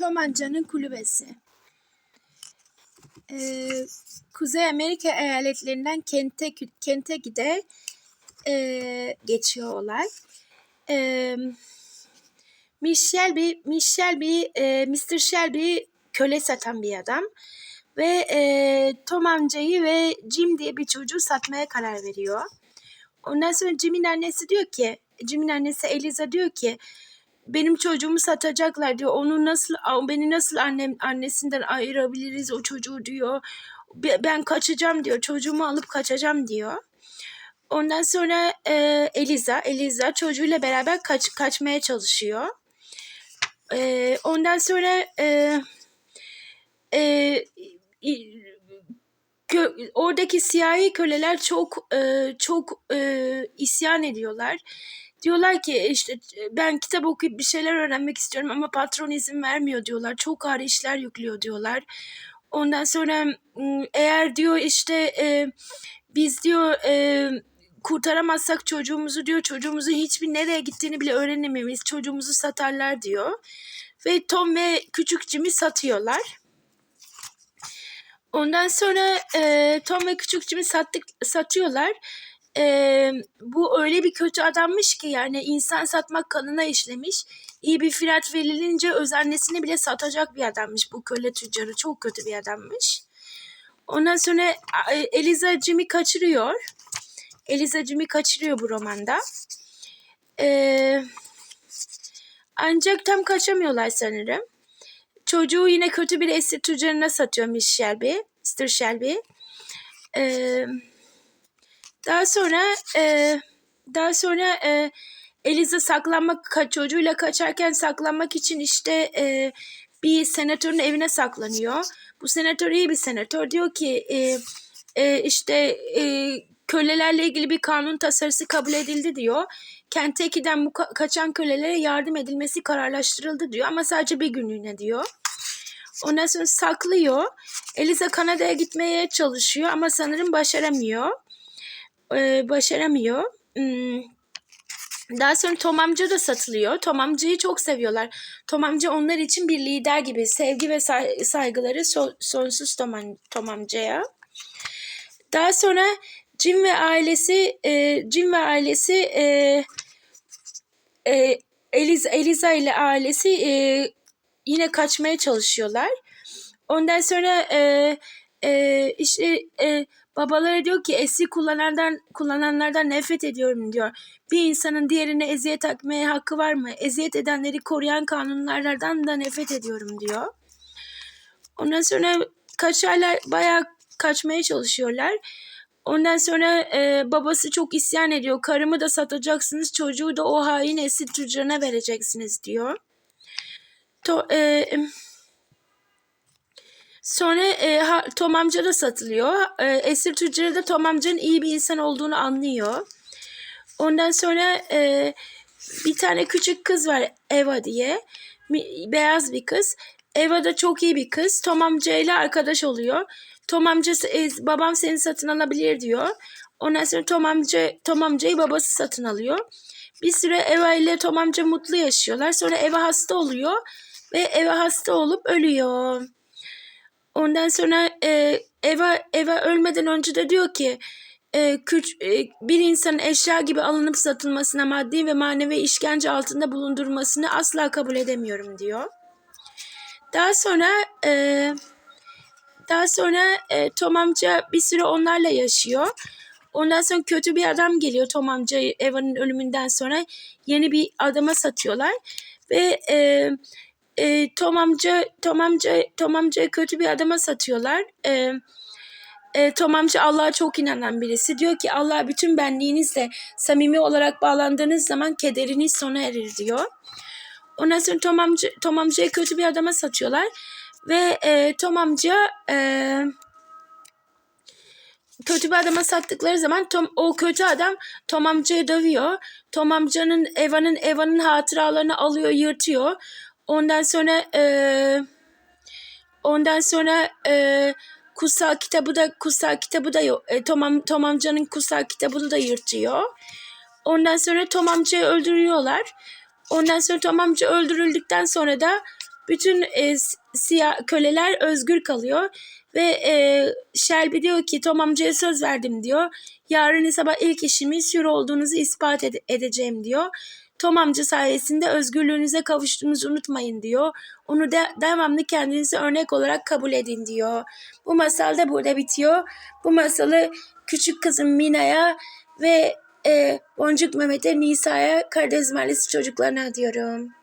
Tom amcanın kulübesi. Ee, Kuzey Amerika eyaletlerinden Kentucky, Kentucky'de ee, geçiyor olay. Ee, Miss Shelby, Miss Shelby, e, Mr. Shelby köle satan bir adam. Ve e, Tom amcayı ve Jim diye bir çocuğu satmaya karar veriyor. Ondan sonra Jim'in annesi diyor ki, Jim'in annesi Eliza diyor ki, benim çocuğumu satacaklar diyor. Onu nasıl beni nasıl annem annesinden ayırabiliriz o çocuğu diyor. "Be- Ben kaçacağım diyor. Çocuğumu alıp kaçacağım diyor. Ondan sonra e, Eliza, Eliza çocuğuyla beraber kaç kaçmaya çalışıyor. E, ondan sonra e, e, kö- oradaki siyahi köleler çok e, çok e, isyan ediyorlar. Diyorlar ki işte ben kitap okuyup bir şeyler öğrenmek istiyorum ama patron izin vermiyor diyorlar. Çok ağır işler yüklüyor diyorlar. Ondan sonra eğer diyor işte e, biz diyor e, kurtaramazsak çocuğumuzu diyor çocuğumuzun hiçbir nereye gittiğini bile öğrenemeyiz. Çocuğumuzu satarlar diyor. Ve Tom ve küçük Jim'i satıyorlar. Ondan sonra e, Tom ve küçük Jim'i sattık, satıyorlar. E, bu öyle bir kötü adammış ki yani insan satmak kanına işlemiş. İyi bir fiyat verilince öz bile satacak bir adammış bu köle tüccarı. Çok kötü bir adammış. Ondan sonra Eliza Jim'i kaçırıyor. Eliza Jim'i kaçırıyor bu romanda. E, ancak tam kaçamıyorlar sanırım. Çocuğu yine kötü bir esir tüccarına satıyor Miss Shelby. Mr. Shelby. Ee, daha sonra e, daha sonra e, Eliza saklanmak çocuğuyla kaçarken saklanmak için işte e, bir senatörün evine saklanıyor. Bu senatör iyi bir senatör. Diyor ki e, e, işte e, kölelerle ilgili bir kanun tasarısı kabul edildi diyor. Kentucky'den bu ka- kaçan kölelere yardım edilmesi kararlaştırıldı diyor ama sadece bir günlüğüne diyor. Ondan sonra saklıyor. Eliza Kanada'ya gitmeye çalışıyor ama sanırım başaramıyor. Ee, başaramıyor. Hmm. Daha sonra Tom amca da satılıyor. Tom amcayı çok seviyorlar. Tom amca onlar için bir lider gibi. Sevgi ve say- saygıları so- sonsuz Tom, am- Tom amcaya. Daha sonra Jim ve ailesi e, Jim ve ailesi e, e, Eliza, Eliza ile ailesi e, yine kaçmaya çalışıyorlar. Ondan sonra e, e, işte e, babaları diyor ki esir kullananlardan kullananlardan nefret ediyorum diyor. Bir insanın diğerine eziyet etmeye hakkı var mı? Eziyet edenleri koruyan kanunlardan da nefret ediyorum diyor. Ondan sonra kaçarlar bayağı kaçmaya çalışıyorlar. Ondan sonra e, babası çok isyan ediyor. Karımı da satacaksınız, çocuğu da o hain esir tüccarına vereceksiniz diyor. To, e, Sonra e, ha, Tom amca da satılıyor. E, esir tüccarı da Tom amcanın iyi bir insan olduğunu anlıyor. Ondan sonra e, bir tane küçük kız var Eva diye. Beyaz bir kız. Eva da çok iyi bir kız. Tom amcayla arkadaş oluyor. Tom amcası e, babam seni satın alabilir diyor. Ondan sonra Tom amca Tom amcayı babası satın alıyor. Bir süre Eva ile Tom amca mutlu yaşıyorlar. Sonra Eva hasta oluyor ve Eva hasta olup ölüyor. Ondan sonra e, Eva Eva ölmeden önce de diyor ki e, küç, e, bir insanın eşya gibi alınıp satılmasına maddi ve manevi işkence altında bulundurmasını asla kabul edemiyorum diyor. Daha sonra e, daha sonra e, Tom amca bir süre onlarla yaşıyor. Ondan sonra kötü bir adam geliyor Tom amcayı Eva'nın ölümünden sonra yeni bir adama satıyorlar ve e, e, Tom amca Tom amca Tom amcayı kötü bir adama satıyorlar. E, e, Tom amca Allah'a çok inanan birisi. Diyor ki Allah'a bütün benliğinizle samimi olarak bağlandığınız zaman kederiniz sona erir diyor. Ondan sonra Tom, amca, Tom amcayı kötü bir adama satıyorlar. Ve e, Tom amca e, kötü bir adama sattıkları zaman Tom, o kötü adam Tom amcayı dövüyor. Tom amcanın Eva'nın Eva'nın hatıralarını alıyor, yırtıyor. Ondan sonra e, ondan sonra e, kutsal kitabı da kutsal kitabı da. E, Tom, am- Tom amcanın kutsal kitabını da yırtıyor. Ondan sonra Tom amcayı öldürüyorlar. Ondan sonra Tom amca öldürüldükten sonra da bütün e, siyah köleler özgür kalıyor ve e, Shelby diyor ki Tom amcaya söz verdim diyor. Yarın sabah ilk işimiz hür olduğunuzu ispat ede- edeceğim diyor. Tom amca sayesinde özgürlüğünüze kavuştuğunuzu unutmayın diyor. Onu de, devamlı kendinize örnek olarak kabul edin diyor. Bu masal da burada bitiyor. Bu masalı küçük kızım Mina'ya ve e, Boncuk Mehmet'e, Nisa'ya, Karadeniz Mahallesi çocuklarına diyorum.